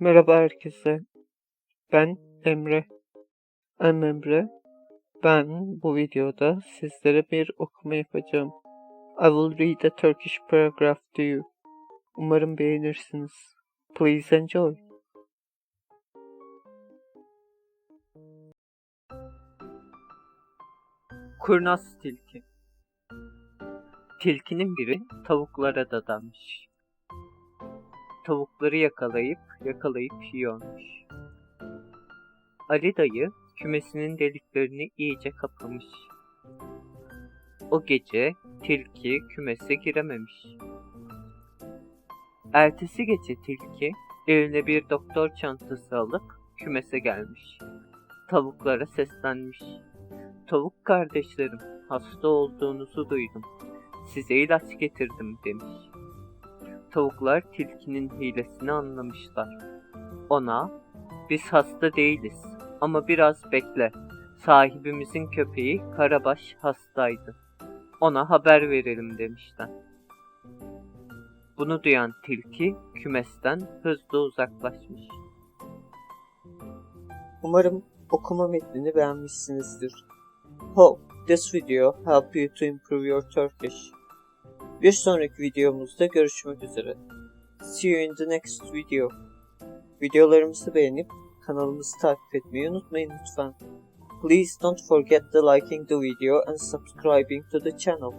Merhaba herkese. Ben Emre. I'm Emre. Ben bu videoda sizlere bir okuma yapacağım. I will read a Turkish paragraph to you. Umarım beğenirsiniz. Please enjoy. Kurnaz tilki. Tilkinin biri tavuklara dadanmış. Tavukları yakalayıp yakalayıp yiyormuş. Ali dayı kümesinin deliklerini iyice kapamış. O gece tilki kümese girememiş. Ertesi gece tilki eline bir doktor çantası alıp kümese gelmiş. Tavuklara seslenmiş. Tavuk kardeşlerim, hasta olduğunuzu duydum. Size ilaç getirdim demiş. Tavuklar tilkinin hilesini anlamışlar. Ona, biz hasta değiliz ama biraz bekle. Sahibimizin köpeği Karabaş hastaydı. Ona haber verelim demişler. Bunu duyan tilki kümesten hızlı uzaklaşmış. Umarım okuma metnini beğenmişsinizdir. Hope this video help you to improve your Turkish. Bir sonraki videomuzda görüşmek üzere. See you in the next video. Videolarımızı beğenip kanalımızı takip etmeyi unutmayın lütfen. Please don't forget to liking the video and subscribing to the channel.